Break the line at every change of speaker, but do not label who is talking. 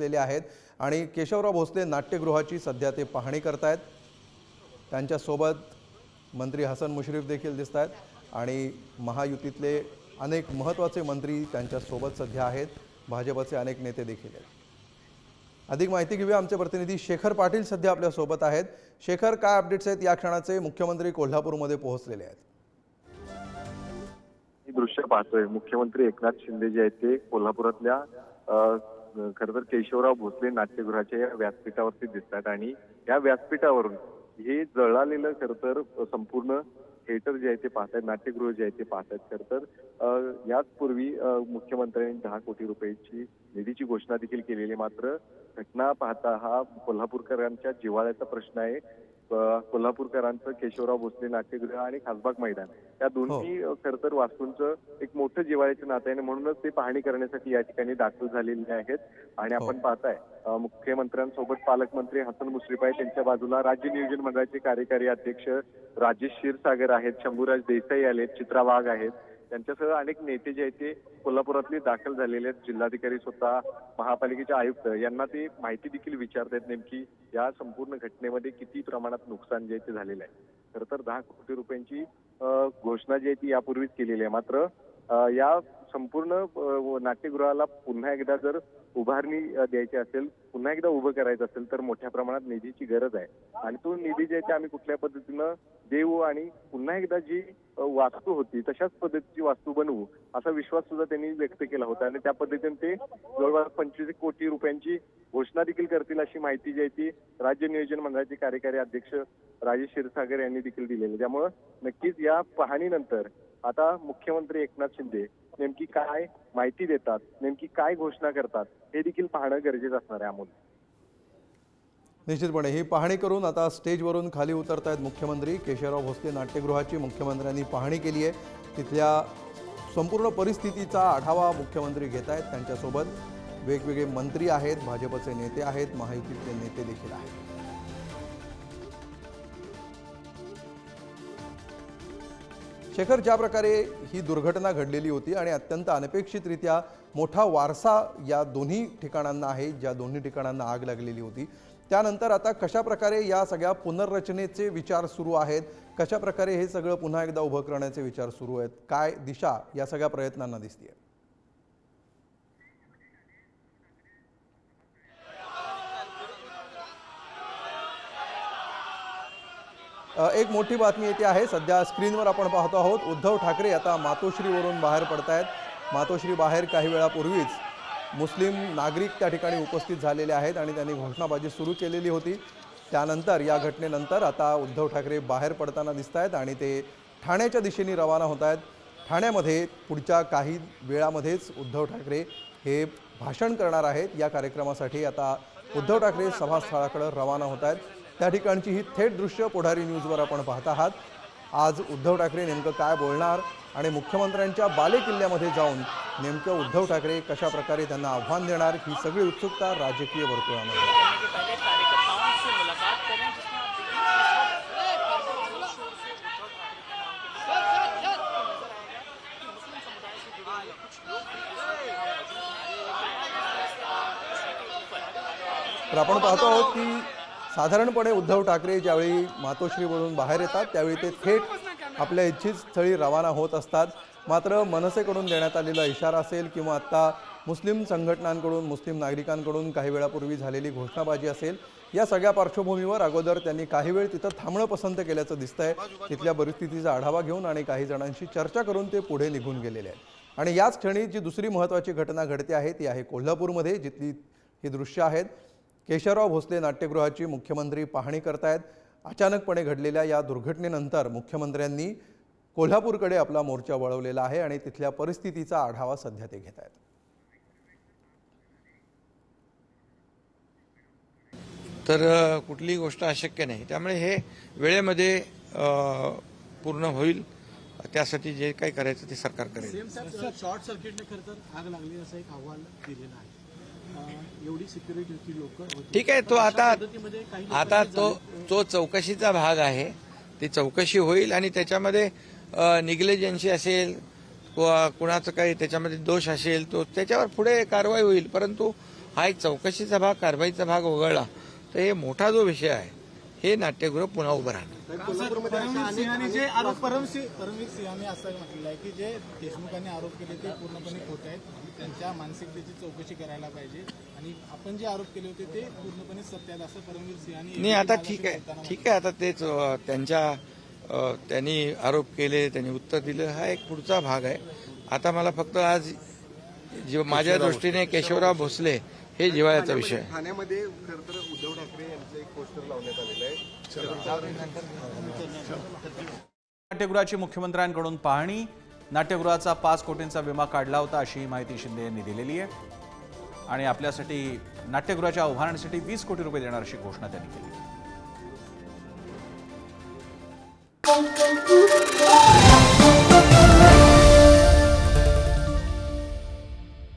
आहेत. आणि केशवराव भोसले नाट्यगृहाची सध्या ते पाहणी करतायत. त्यांच्यासोबत मंत्री हसन मुश्रीफ देखील दिसत आहेत आणि महायुतीतले अनेक महत्त्वाचे मंत्री त्यांच्यासोबत सध्या आहेत. भाजपचे अनेक नेते देखील आहेत. अधिक माहिती घेऊया आमचे प्रतिनिधी शेखर पाटील सध्या आपल्यासोबत आहेत. शेखर काय अपडेट्स आहेत? या क्षणाचे मुख्यमंत्री कोल्हापूरमध्ये पोहोचलेले आहेत.
हे दृश्य पाहतोय. मुख्यमंत्री एकनाथ शिंदे जे आहेत ते कोल्हापुरातल्या खर तर केशवराव भोसले नाट्यगृहाच्या या व्यासपीठावरती दिसतात आणि या व्यासपीठावरून हे जळालेलं खर तर संपूर्ण थिएटर जे आहे ते पाहतायत नाट्यगृह जे आहे ते पाहतायत. खर तर याचपूर्वी मुख्यमंत्र्यांनी दहा कोटी रुपयाची निधीची घोषणा देखील केलेली मात्र घटना पाहता हा कोल्हापूरकरांच्या जिव्हाळ्याचा प्रश्न आहे. कोल्हापूरकरांचं केशवराव भोसले नाट्यगृह आणि खासबाग मैदान. या दोन्ही अ, खरं तर वास्तूंचं एक मोठं जिव्हाळ्याचं नातं आहे आणि म्हणूनच ते पाहणी करण्यासाठी या ठिकाणी दाखल झालेले आहेत. आणि
हो.
आपण पाहताय मुख्यमंत्र्यांसोबत पालकमंत्री हसन मुश्रीफ आहे त्यांच्या बाजूला राज्य नियोजन मंडळाचे कार्यकारी अध्यक्ष राजेश क्षीरसागर आहेत. शंभूराज देसाई आलेत. चित्रा वाघ आहेत. त्यांच्यासह अनेक नेते जे आहेत ते कोल्हापुरातले दाखल झालेले आहेत. जिल्हाधिकारी स्वतः महापालिकेचे आयुक्त यांना ते माहिती देखील विचारतायत नेमकी या संपूर्ण घटनेमध्ये किती प्रमाणात नुकसान जे आहे ते झालेलं आहे. खरं तर दहा कोटी रुपयांची घोषणा जी आहे ती यापूर्वीच केलेली आहे. मात्र या संपूर्ण नाट्यगृहाला पुन्हा एकदा जर उभारणी द्यायची असेल पुन्हा एकदा उभं करायचं असेल तर मोठ्या प्रमाणात निधीची गरज आहे. आणि तो निधी जे आहे आम्ही कुठल्या पद्धतीनं देऊ आणि पुन्हा एकदा जी वास्तू होती तशाच पद्धतीची वास्तू बनवू असा विश्वास सुद्धा त्यांनी व्यक्त केला होता. आणि त्या पद्धतीने ते जवळपास पंचवीस कोटी रुपयांची घोषणा देखील करतील अशी माहिती जी आहे ती राज्य नियोजन मंडळाचे कार्यकारी अध्यक्ष राजेश क्षीरसागर यांनी देखील दिलेली त्यामुळं नक्कीच या पाहणीनंतर आता मुख्यमंत्री एकनाथ शिंदे नेमकी काय माहिती देतात नेमकी काय घोषणा करतात हे देखील पाहणं गरजेचं असणार आहे अमोल.
निश्चितपणे ही पाहणी करून आता स्टेजवरून खाली उतरत आहेत मुख्यमंत्री. केशवराव भोसले नाट्यगृहाची मुख्यमंत्र्यांनी पाहणी केली आहे. तिथल्या संपूर्ण परिस्थितीचा आढावा मुख्यमंत्री घेत आहेत. त्यांच्यासोबत वेगवेगळे मंत्री आहेत भाजपचे नेते आहेत महायुतीचे नेते देखील आहेत. शेखर ज्या प्रकारे ही दुर्घटना घडलेली होती आणि अत्यंत अनपेक्षितरित्या मोठा वारसा या दोन्ही ठिकाणांना आहे ज्या दोन्ही ठिकाणांना आग लागलेली होती त्यानंतर आता कशा प्रकारे या सगळ्या पुनर्रचनेचे विचार सुरू आहेत कशा प्रकारे हे सगळं पुन्हा एकदा उभं करण्याचे विचार सुरू आहेत काय दिशा या सगळ्या प्रयत्नांना दिसते आहे एक मोठी बातमी येते आहे. सध्या स्क्रीनवर आपण पाहतो आहोत उद्धव ठाकरे आता मातोश्रीवरून बाहेर पडत आहेत मातोश्री बाहेर काही वेळापूर्वीच मुस्लिम नागरिक त्या ठिकाणी उपस्थित झालेले आहेत आणि त्यांनी घोषणाबाजी सुरू केलेली होती. त्यानंतर या घटनेनंतर आता उद्धव ठाकरे बाहेर पडताना दिसत आहेत आणि ते ठाण्याच्या दिशेने रवाना होत आहेत ठाण्यामध्ये पुढच्या काही वेळामध्येच उद्धव ठाकरे हे भाषण करणार आहेत. या कार्यक्रमासाठी आता उद्धव ठाकरे सभास्थळाकडे रवाना होत आहेत त्या ठिकाणची ही थेट दृश्य पुढारी न्यूजवर आपण पाहत आहात आज उद्धव ठाकरे नेमकं काय बोलणार आणि मुख्यमंत्र्यांच्या बालेकिल्ल्यामध्ये जाऊन नेमकं उद्धव ठाकरे कशा प्रकारे त्यांना आव्हान देणार ही सगळी उत्सुकता राजकीय वर्तुळामध्ये आहे. तर आपण पाहतो आहोत की साधारणपणे उद्धव ठाकरे ज्यावेळी मातोश्रीवरून बाहेर येतात त्यावेळी ते थेट आपल्या इच्छित स्थळी रवाना होत असतात. मात्र मनसेकडून देण्यात आलेला इशारा असेल किंवा आत्ता मुस्लिम संघटनांकडून मुस्लिम नागरिकांकडून काही वेळापूर्वी झालेली घोषणाबाजी असेल या सगळ्या पार्श्वभूमीवर अगोदर त्यांनी काही वेळ तिथं थांबणं पसंत केल्याचं दिसतंय. तिथल्या परिस्थितीचा आढावा घेऊन आणि काही जणांशी चर्चा करून ते पुढे निघून गेलेले आहेत. आणि याच क्षणी जी दुसरी महत्त्वाची घटना घडते आहे ती आहे कोल्हापूरमध्ये जिथली ही दृश्य आहेत. केशवराव भोसले नाट्यगृहाची मुख्यमंत्री पाहणी करतायत. अचानकपणे घडलेल्या या दुर्घटनेनंतर मुख्यमंत्र्यांनी कोल्हापूरकडे आपला मोर्चा वळवलेला आहे आणि तिथल्या परिस्थितीचा आढावा सध्या ते घेत आहेत.
तर कुठलीही गोष्ट अशक्य नाही. त्यामुळे हे वेळेमध्ये पूर्ण होईल. त्यासाठी जे काही करायचं ते सरकार करेल.
शॉर्ट सर्किटने खरं तर आग लागली असं एक अहवाल दिलेला आहे. एवढी लोक.
ठीक आहे तो आता आता तो तो चौकशीचा भाग आहे. ती चौकशी होईल आणि त्याच्यामध्ये निग्लेजन्सी असेल किंवा कुणाचं काही त्याच्यामध्ये दोष असेल तो त्याच्यावर पुढे कारवाई होईल. परंतु हा एक चौकशीचा भाग कारवाईचा भाग वगळला. तर हे मोठा जो विषय आहे हे नाट्यगृह पुन्हा उभं राहणार.
परमवीर सिंहाने जे आरोप परमसिंह परमवीर सिंहाने असं म्हटलेलं आहे की जे देशमुखांनी आरोप केले ते पूर्णपणे खोट आहेत. त्यांच्या मानसिकतेची चौकशी करायला पाहिजे. आणि आपण जे आरोप केले होते ते पूर्णपणे सत्य आहेत असं परमवीर सिंहाने
नाही आता ठीक आहे. ठीक आहे आता तेच अ, त्यांच्या अ, त्यांनी आरोप केले त्यांनी उत्तर दिलं हा एक पुढचा भाग आहे. आता मला फक्त आज जे माझ्या दृष्टीने केशवराव भोसले हे जिवाळ्याचा विषय.
ठाण्यामध्ये खर तर उद्धव ठाकरे यांचं एक पोस्टर लावण्यात आलेलं आहे.
नाट्यगृहाची मुख्यमंत्र्यांकडून पाहणी नाट्यगृहाचा पाच कोटींचा विमा काढला होता अशी माहिती शिंदे यांनी दिलेली आहे. आणि आपल्यासाठी नाट्यगृहाच्या उभारणीसाठी वीस कोटी रुपये देणार अशी घोषणा त्यांनी केली.